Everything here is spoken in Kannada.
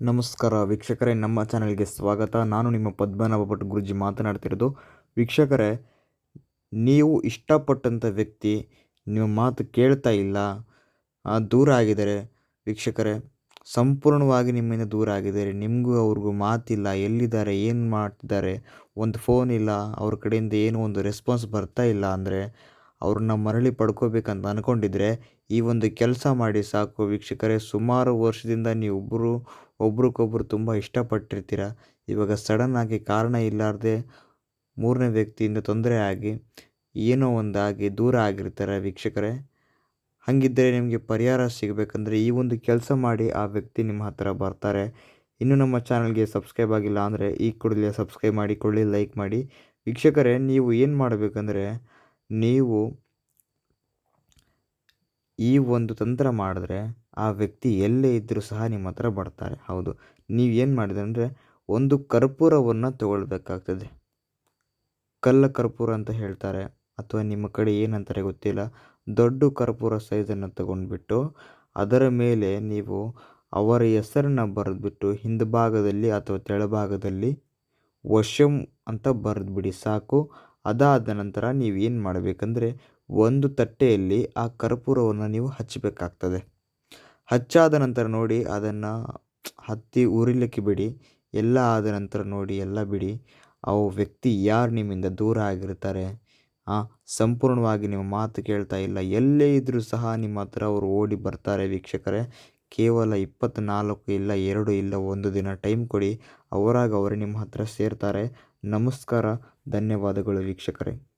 ನಮಸ್ಕಾರ ವೀಕ್ಷಕರೇ, ನಮ್ಮ ಚಾನಲ್ಗೆ ಸ್ವಾಗತ. ನಾನು ನಿಮ್ಮ ಪದ್ಮನಾಭ ಭಟ್ ಗುರುಜಿ ಮಾತನಾಡ್ತಿರೋದು. ವೀಕ್ಷಕರೇ, ನೀವು ಇಷ್ಟಪಟ್ಟಂಥ ವ್ಯಕ್ತಿ ನಿಮ್ಮ ಮಾತು ಕೇಳ್ತಾ ಇಲ್ಲ ದೂರ ಆಗಿದ್ದಾರೆ. ವೀಕ್ಷಕರೇ, ಸಂಪೂರ್ಣವಾಗಿ ನಿಮ್ಮಿಂದ ದೂರ ಆಗಿದ್ದಾರೆ. ನಿಮಗೂ ಅವ್ರಿಗೂ ಮಾತಿಲ್ಲ, ಎಲ್ಲಿದ್ದಾರೆ, ಏನು ಮಾಡ್ತಿದ್ದಾರೆ, ಒಂದು ಫೋನ್ ಇಲ್ಲ, ಅವ್ರ ಕಡೆಯಿಂದ ಏನೂ ಒಂದು ರೆಸ್ಪಾನ್ಸ್ ಬರ್ತಾ ಇಲ್ಲ ಅಂದರೆ ಅವ್ರನ್ನ ಮರಳಿ ಪಡ್ಕೋಬೇಕಂತ ಅಂದ್ಕೊಂಡಿದ್ರೆ ಈ ಒಂದು ಕೆಲಸ ಮಾಡಿ ಸಾಕು. ವೀಕ್ಷಕರೇ, ಸುಮಾರು ವರ್ಷದಿಂದ ನೀವಿಬ್ಬರು ಒಬ್ರಿಗೊಬ್ರು ತುಂಬ ಇಷ್ಟಪಟ್ಟಿರ್ತೀರ? ಇವಾಗ ಸಡನ್ನಾಗಿ ಕಾರಣ ಇಲ್ಲಾರದೆ ಮೂರನೇ ವ್ಯಕ್ತಿಯಿಂದ ತೊಂದರೆ ಆಗಿ ಏನೋ ಒಂದಾಗಿ ದೂರ ಆಗಿರ್ತಾರೆ ವೀಕ್ಷಕರೇ. ಹಾಗಿದ್ದರೆ ನಿಮಗೆ ಪರಿಹಾರ ಸಿಗಬೇಕಂದ್ರೆ ಈ ಒಂದು ಕೆಲಸ ಮಾಡಿ ಆ ವ್ಯಕ್ತಿ ನಿಮ್ಮ ಹತ್ರ ಬರ್ತಾರೆ. ಇನ್ನು ನಮ್ಮ ಚಾನಲ್ಗೆ ಸಬ್ಸ್ಕ್ರೈಬ್ ಆಗಿಲ್ಲ ಅಂದರೆ ಈ ಕೂಡಲೇ ಸಬ್ಸ್ಕ್ರೈಬ್ ಮಾಡಿಕೊಳ್ಳಿ, ಲೈಕ್ ಮಾಡಿ. ವೀಕ್ಷಕರೇ, ನೀವು ಏನು ಮಾಡಬೇಕಂದ್ರೆ, ನೀವು ಈ ಒಂದು ತಂತ್ರ ಮಾಡಿದ್ರೆ ಆ ವ್ಯಕ್ತಿ ಎಲ್ಲೇ ಇದ್ದರೂ ಸಹ ನಿಮ್ಮ ಹತ್ರ ಬರ್ತಾರೆ. ಹೌದು. ನೀವು ಏನು ಮಾಡಿದ್ರೆ ಅಂದರೆ ಒಂದು ಕರ್ಪೂರವನ್ನು ತಗೊಳ್ಬೇಕಾಗ್ತದೆ. ಕಲ್ಲ ಕರ್ಪೂರ ಅಂತ ಹೇಳ್ತಾರೆ. ಅಥವಾ ನಿಮ್ಮ ಕಡೆ ಏನಂತಾರೆ ಗೊತ್ತಿಲ್ಲ. ದೊಡ್ಡ ಕರ್ಪೂರ ಸೈಜನ್ನು ತಗೊಂಡ್ಬಿಟ್ಟು ಅದರ ಮೇಲೆ ನೀವು ಅವರ ಹೆಸರನ್ನು ಬರೆದ್ಬಿಟ್ಟು ಹಿಂದ್ಭಾಗದಲ್ಲಿ ಅಥವಾ ತೆಳಭಾಗದಲ್ಲಿ ವಶಂ ಅಂತ ಬರೆದ್ಬಿಡಿ ಸಾಕು. ಅದಾದ ನಂತರ ನೀವು ಏನು ಮಾಡಬೇಕಂದ್ರೆ ಒಂದು ತಟ್ಟೆಯಲ್ಲಿ ಆ ಕರ್ಪೂರವನ್ನು ನೀವು ಹಚ್ಚಬೇಕಾಗ್ತದೆ. ಹಚ್ಚಾದ ನಂತರ ನೋಡಿ, ಅದನ್ನು ಹತ್ತಿ ಉರಿಲಿಕ್ಕೆ ಬಿಡಿ, ಎಲ್ಲ ಆದ ನಂತರ ನೋಡಿ, ಎಲ್ಲ ಬಿಡಿ. ಆ ವ್ಯಕ್ತಿ ಯಾರು ನಿಮ್ಮಿಂದ ದೂರ ಆಗಿರ್ತಾರೆ? ಸಂಪೂರ್ಣವಾಗಿ ನಿಮ್ಮ ಮಾತು ಕೇಳ್ತಾ ಇಲ್ಲ. ಎಲ್ಲೇ ಇದ್ದರೂ ಸಹ ನಿಮ್ಮ ಹತ್ರ ಅವರು ಓಡಿ ಬರ್ತಾರೆ ವೀಕ್ಷಕರೇ. ಕೇವಲ ಇಪ್ಪತ್ತ್ನಾಲ್ಕು ಇಲ್ಲ, ಎರಡು ಇಲ್ಲ, ಒಂದು ದಿನ ಟೈಮ್ ಕೊಡಿ. ಅವರಾಗ ಅವರು ನಿಮ್ಮ ಹತ್ರ ಸೇರ್ತಾರೆ. ನಮಸ್ಕಾರ, ಧನ್ಯವಾದಗಳು ವೀಕ್ಷಕರೇ.